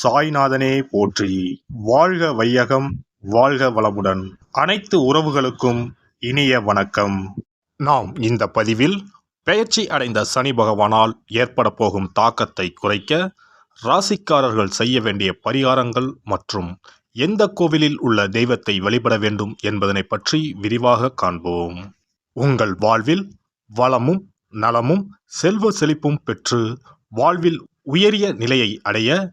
சாய்நாதனே போற்றி. வாழ்க வையகம் வாழ்க வளமுடன். அனைத்து உறவுகளுக்கும் இனிய வணக்கம். நாம் இந்த பதிவில் பெயர்ச்சி அடைந்த சனி பகவானால் ஏற்பட போகும் தாக்கத்தை குறைக்க ராசிக்காரர்கள் செய்ய வேண்டிய பரிகாரங்கள் மற்றும் எந்த கோவிலில் உள்ள தெய்வத்தை வழிபட வேண்டும் என்பதனை பற்றி விரிவாக காண்போம். உங்கள் வாழ்வில் வளமும் நலமும் செல்வ செழிப்பும் பெற்று வாழ்வில் உயரிய நிலையை அடைய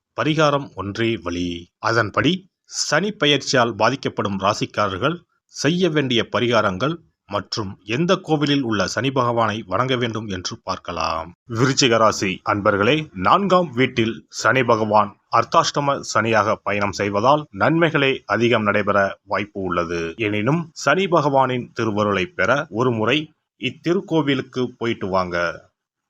பரிகாரம் ஒன்றே வழி. அதன்படி சனி பயிற்சியால் பாதிக்கப்படும் ராசிக்காரர்கள் செய்ய வேண்டிய பரிகாரங்கள் மற்றும் எந்த கோவிலில் உள்ள சனி பகவானை வணங்க வேண்டும் என்று பார்க்கலாம். விருச்சிக ராசி அன்பர்களே நான்காம் வீட்டில் சனி பகவான் அர்த்தாஷ்டம சனியாக பயணம் செய்வதால் நன்மைகளே அதிகம் நடைபெற வாய்ப்பு உள்ளது. எனினும் சனி பகவானின் திருவருளை பெற ஒரு முறை இத்திருக்கோவிலுக்கு போயிட்டு வாங்க.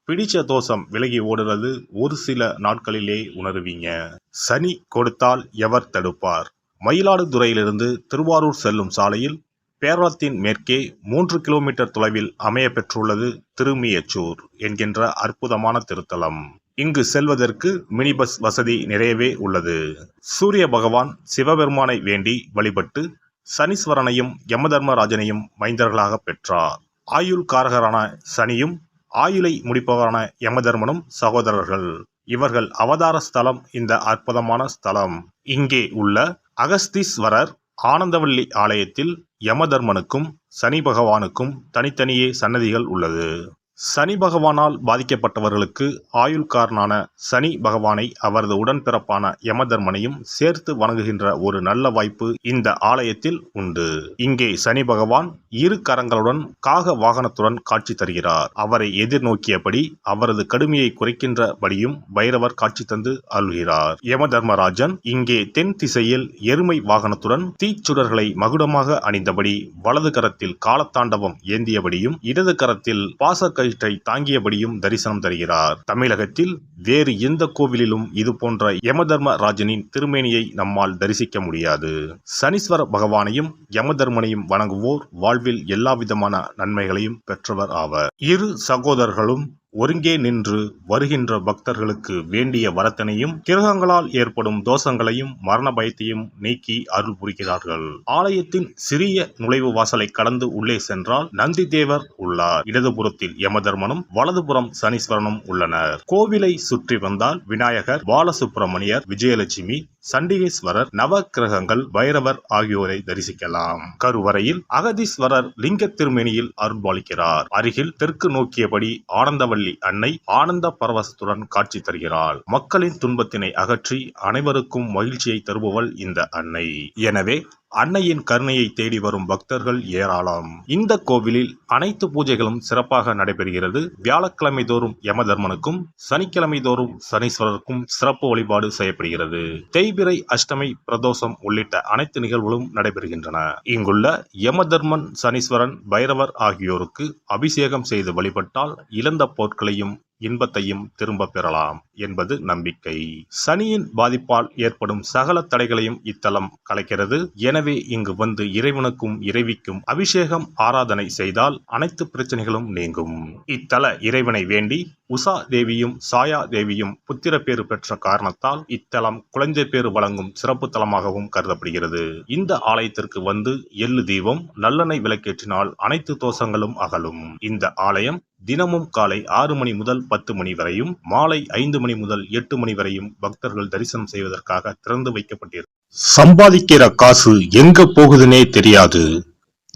பிடிச்ச தோஷம் விலகி ஓடுறது ஒரு சில நாட்களிலே உணருவீங்க. சனி கொடுத்தால் எவர் தடுப்பார்? மயிலாடுதுறையிலிருந்து திருவாரூர் செல்லும் சாலையில் பேரளத்தின் மேற்கே மூன்று கிலோமீட்டர் தொலைவில் அமைய பெற்றுள்ளது திருமியச்சூர் என்கின்ற அற்புதமான திருத்தலம். இங்கு செல்வதற்கு மினி பஸ் வசதி நிறையவே உள்ளது. சூரிய பகவான் சிவபெருமானை வேண்டி வழிபட்டு சனீஸ்வரனையும் யமதர்மராஜனையும் மைந்தர்களாக பெற்றார். ஆயுள் காரகரான சனியும் ஆயுளை முடிப்பவரான யமதர்மனும் சகோதரர்கள். இவர்கள் அவதார ஸ்தலம் இந்த அற்புதமான ஸ்தலம். இங்கே உள்ள அகஸ்தீஸ்வரர் ஆனந்தவள்ளி ஆலயத்தில் யமதர்மனுக்கும் சனி பகவானுக்கும் தனித்தனியே சன்னதிகள் உள்ளது. சனி பகவானால் பாதிக்கப்பட்டவர்களுக்கு ஆயுள்காரனான சனி பகவானை அவரது உடன்பிறப்பான யமதர்மனையும் சேர்த்து வணங்குகின்ற ஒரு நல்ல வாய்ப்பு இந்த ஆலயத்தில் உண்டு. இங்கே சனி பகவான் இரு கரங்களுடன் காக வாகனத்துடன் காட்சி தருகிறார். அவரை எதிர்நோக்கியபடி அவரது கடுமையை குறைக்கின்றபடியும் பைரவர் காட்சி தந்து அருள்கிறார். யமதர்மராஜன் இங்கே தென் திசையில் எருமை வாகனத்துடன் தீச்சுடர்களை மகுடமாக அணிந்தபடி வலது கரத்தில் காலத்தாண்டவம் ஏந்தியபடியும் இடது கரத்தில் பாசக்கை கயிற்றை தாங்கியபடியும் தரிசனம் தருகிறார். தமிழகத்தில் வேறு எந்த கோவிலிலும் இது போன்ற யமதர்ம ராஜனின் திருமேனியை நம்மால் தரிசிக்க முடியாது. சனீஸ்வர பகவானையும் யமதர்மனையும் வணங்குவோர் வாழ்வில் எல்லா விதமான நன்மைகளையும் பெற்றவர் ஆவர். இரு சகோதரர்களும் ஒருங்கே நின்று வருகின்ற பக்தர்களுக்கு வேண்டிய வரத்தினையும் கிரகங்களால் ஏற்படும் தோஷங்களையும் மரண பயத்தையும் நீக்கி அருள் புரிகிறார்கள். ஆலயத்தின் சிறிய நுழைவு வாசலை கடந்து உள்ளே சென்றால் நந்தி தேவர் உள்ளார். இடதுபுறத்தில் யமதர்மனும் வலதுபுறம் சனீஸ்வரனும் உள்ளனர். கோவிலை சுற்றி வந்தால் விநாயகர் பாலசுப்பிரமணியர் விஜயலட்சுமி சண்டிகேஸ்வரர் நவக்கிரகங்கள் வைரவர் பைரவர் ஆகியோரை தரிசிக்கலாம். கருவறையில் அகதீஸ்வரர் லிங்க திருமேனியில் அருள்பாலிக்கிறார். அருகில் தெற்கு நோக்கியபடி ஆனந்தவள்ளி அன்னை ஆனந்த பரவசத்துடன் காட்சி தருகிறாள். மக்களின் துன்பத்தினை அகற்றி அனைவருக்கும் மகிழ்ச்சியை தருபவள் இந்த அன்னை. எனவே அன்னையின் கருணையை தேடி வரும் பக்தர்கள் ஏராளம். இந்த கோவிலில் அனைத்து பூஜைகளும் சிறப்பாக நடைபெறுகிறது. வியாழக்கிழமை தோறும் யமதர்மனுக்கும் சனிக்கிழமை தோறும் சனீஸ்வரருக்கும் சிறப்பு வழிபாடு செய்யப்படுகிறது. தேய்பிரை அஷ்டமி பிரதோஷம் உள்ளிட்ட அனைத்து நிகழ்வுகளும் நடைபெறுகின்றன. இங்குள்ள யமதர்மன் சனீஸ்வரன் பைரவர் ஆகியோருக்கு அபிஷேகம் செய்து வழிபட்டால் இழந்த பொருட்களையும் இன்பத்தையும் திரும்ப பெறலாம் என்பது நம்பிக்கை. சனியின் பாதிப்பால் ஏற்படும் சகல தடைகளையும் இத்தலம் கலைக்கிறது. எனவே இங்கு வந்து இறைவனுக்கும் இறைவிக்கும் அபிஷேகம் ஆராதனை செய்தால் அனைத்து பிரச்சனைகளும் நீங்கும். இத்தல இறைவனை வேண்டி உஷா தேவியும் சாயா தேவியும் புத்திர பேறு பெற்ற காரணத்தால் இத்தலம் குழந்தை பேறு வழங்கும் சிறப்பு தலமாகவும் கருதப்படுகிறது. இந்த ஆலயத்திற்கு வந்து எள்ளு தீபம் நல்லெண்ணெய் விளக்கேற்றினால் அனைத்து தோஷங்களும் அகலும். இந்த ஆலயம் தினமும் காலை ஆறு மணி முதல் பத்து மணி வரையும் மாலை ஐந்து மணி முதல் எட்டு மணி வரையும் பக்தர்கள் தரிசனம் செய்வதற்காக திறந்து வைக்கப்பட்டிருக்கும் சம்பாதிக்கிற காசு எங்க போகுதுன்னே தெரியாது.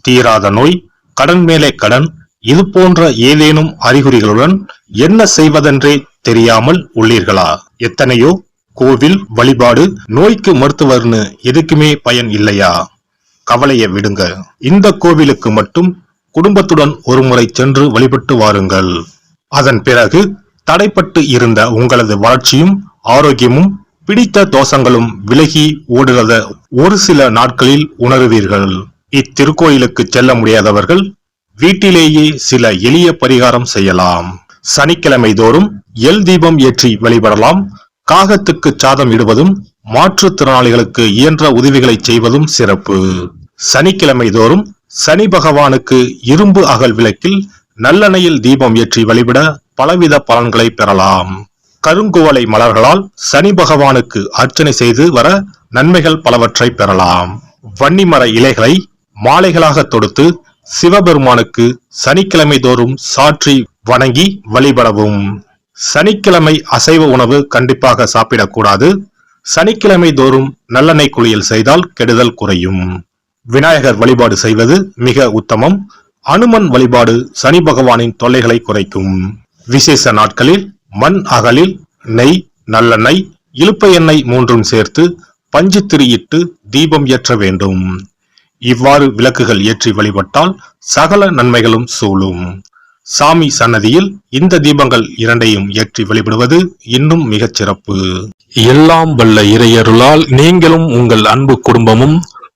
தீராத நோய் கடன் மேலே கடன் இது போன்ற ஏதேனும் அறிகுறிகளுடன் என்ன செய்வதென்றே தெரியாமல் உள்ளீர்களா? எத்தனையோ கோவில் வழிபாடு நோய்க்கு மருத்துவர்னு எதுக்குமே பயன் இல்லையா? கவலையை விடுங்க. இந்த கோவிலுக்கு மட்டும் குடும்பத்துடன் ஒருமுறை சென்று வழிபட்டு வாருங்கள். அதன் பிறகு தடைப்பட்டு இருந்த உங்களது வளர்ச்சியும் ஆரோக்கியமும் பிடித்த தோஷங்களும் விலகி ஓடுகிறத ஒரு சில நாட்களில் உணருவீர்கள். இத்திருக்கோயிலுக்கு செல்ல முடியாதவர்கள் வீட்டிலேயே சில எளிய பரிகாரம் செய்யலாம். சனிக்கிழமை தோறும் எல் தீபம் ஏற்றி வழிபடலாம். காகத்துக்கு சாதம் இடுவதும் மாற்றுத்திறனாளிகளுக்கு இயன்ற உதவிகளை செய்வதும் சிறப்பு. சனிக்கிழமை தோறும் சனி பகவானுக்கு இரும்பு அகல் விளக்கில் நல்லெண்ணெயில் தீபம் ஏற்றி வழிபட பலவித பலன்களை பெறலாம். கருங்குவளை மலர்களால் சனி பகவானுக்கு அர்ச்சனை செய்து வர நன்மைகள் பலவற்றை பெறலாம். வன்னிமர இலைகளை மாலைகளாக தொடுத்து சிவபெருமானுக்கு சனிக்கிழமை தோறும் சாற்றி வணங்கி வழிபடவும். சனிக்கிழமை அசைவ உணவு கண்டிப்பாக சாப்பிடக்கூடாது. சனிக்கிழமை தோறும் நல்லெண்ணெய் குளியல் செய்தால் கெடுதல் குறையும். விநாயகர் வழிபாடு செய்வது மிக உத்தமம். அனுமன் வழிபாடு சனி பகவானின் தொல்லைகளை குறைக்கும். விசேஷ நாட்களில் மண் அகலில் நெய் நல்லெண்ணெய் இழுப்ப எண்ணெய் மூன்றும் சேர்த்து பஞ்சு திரியிட்டு தீபம் ஏற்ற வேண்டும். இவ்வாறு விளக்குகள் ஏற்றி வழிபட்டால் சகல நன்மைகளும் சூழும். சாமி சன்னதியில் இந்த தீபங்கள் இரண்டையும் ஏற்றி வழிபடுவது இன்னும் மிகச் சிறப்பு. எல்லாம் வல்ல இறையருளால் நீங்களும் உங்கள் அன்பு குடும்பமும்